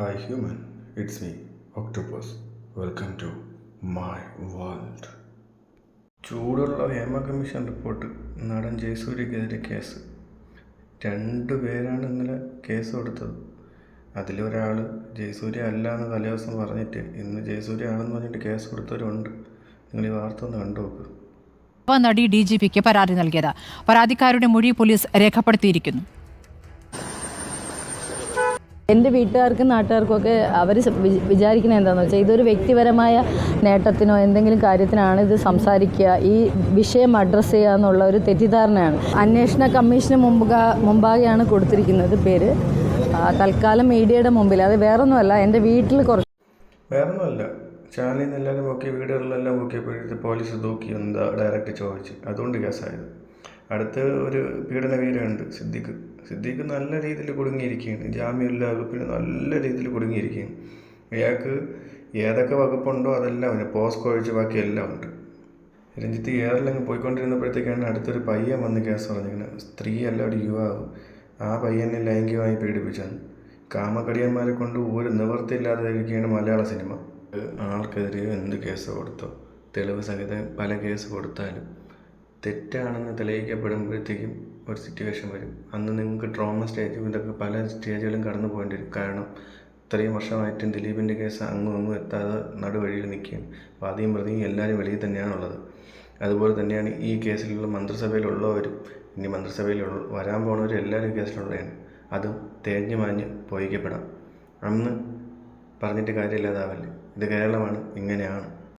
Hi human it's me octopus welcome to my world ചൂടുള്ള Hema commission report. നടൻ ജയസൂര്യക്കെതിരെ case. രണ്ട് പേരാണ് ഇന്നലെ കേസ് കൊടുത്തത്. അതിലൊരാൾ ജയസൂര്യ അല്ല എന്ന് തലേദിവസം പറഞ്ഞിട്ട് ഇന്ന് ജയസൂര്യ ആണെന്ന് പറഞ്ഞിട്ട് കേസ് കൊടുത്തവരുണ്ട്. നിങ്ങൾ ഈ വാർത്ത ഒന്ന് കണ്ടു നോക്ക്. നടി ഡി ജി പിക്ക് പരാതി നൽകിയത്. പരാതിക്കാരുടെ മൊഴി പോലീസ് രേഖപ്പെടുത്തിയിരിക്കുന്നു. എന്റെ വീട്ടുകാർക്കും നാട്ടുകാർക്കും ഒക്കെ അവർ വിചാരിക്കുന്നത് എന്താണെന്ന് വെച്ചാൽ ഇതൊരു വ്യക്തിപരമായ നേട്ടത്തിനോ എന്തെങ്കിലും കാര്യത്തിനാണ് ഇത് സംസാരിക്കുക. ഈ വിഷയം അഡ്രസ്സ് ചെയ്യുക എന്നുള്ള ഒരു തെറ്റിദ്ധാരണയാണ്. അന്വേഷണ കമ്മീഷന് മുമ്പ് മുമ്പാകെയാണ് കൊടുത്തിരിക്കുന്നത് പേര്. തൽക്കാലം മീഡിയയുടെ മുമ്പിൽ. അത് വേറൊന്നുമല്ല എന്റെ വീട്ടിൽ കുറച്ച് വേറൊന്നുമല്ല. ചാനലിൽ നിന്ന് എല്ലാവരും നോക്കി വീടുകളിലെല്ലാം നോക്കിയപ്പോഴത്തെ പോലീസ് നോക്കി എന്താ ഡയറക്റ്റ് ചോദിച്ചു. അതുകൊണ്ട് കേസായത്. അടുത്ത് ഒരു പീഡന വീരമുണ്ട് സിദ്ദിഖ്. സിദ്ദിഖ് നല്ല രീതിയിൽ കുടുങ്ങിയിരിക്കുകയാണ്. ജാമ്യമില്ല വകുപ്പിൽ നല്ല രീതിയിൽ കുടുങ്ങിയിരിക്കുകയാണ്. അയാൾക്ക് ഏതൊക്കെ വകുപ്പുണ്ടോ അതെല്ലാം ഉണ്ട്. പോസ്കോ ഒഴിച്ച് ബാക്കി എല്ലാം ഉണ്ട്. രഞ്ജിത്ത് കേരളങ്ങ് പോയിക്കൊണ്ടിരുന്നപ്പോഴത്തേക്കാണ് അടുത്തൊരു പയ്യൻ വന്ന് കേസ് പറഞ്ഞിരിക്കുന്നത്. സ്ത്രീ അല്ല ഒരു യുവാവ്. ആ പയ്യനെ ലൈംഗികമായി പീഡിപ്പിച്ചാണ്. കാമകടിയന്മാരെ കൊണ്ട് ഒരു നിവൃത്തിയില്ലാതെയിരിക്കുകയാണ് മലയാള സിനിമ. ആൾക്കെതിരെ എന്ത് കേസ് കൊടുത്തോ? തെളിവ് സഹിതം പല കേസ് കൊടുത്താലും. തെറ്റാണെന്ന് തെളിയിക്കപ്പെടുമ്പോഴത്തേക്കും ഒരു സിറ്റുവേഷൻ വരും. അന്ന് നിങ്ങൾക്ക് ട്രോമ സ്റ്റേജും ഇതൊക്കെ പല സ്റ്റേജുകളും കടന്നു പോകേണ്ടി വരും. കാരണം ഇത്രയും വർഷമായിട്ടും ദിലീപിന്റെ കേസ് അങ്ങും അങ്ങും എത്താതെ നടുവഴിയിൽ നിൽക്കുകയും വാദിയും പ്രതിയും എല്ലാവരും വെളിയിൽ തന്നെയാണുള്ളത് അതുപോലെ തന്നെയാണ് ഈ കേസിലുള്ള മന്ത്രിസഭയിലുള്ളവരും ഇനി മന്ത്രിസഭയിൽ വരാൻ പോണവരും എല്ലാവരും കേസിലുള്ളതാണ് അതും തേഞ്ഞു മാഞ്ഞ് പോയിക്കപ്പെടാം. അന്ന് പറഞ്ഞിട്ട് കാര്യമില്ലാതാവല്ലേ? ഇത് കേരളമാണ് ഇങ്ങനെയാണ്.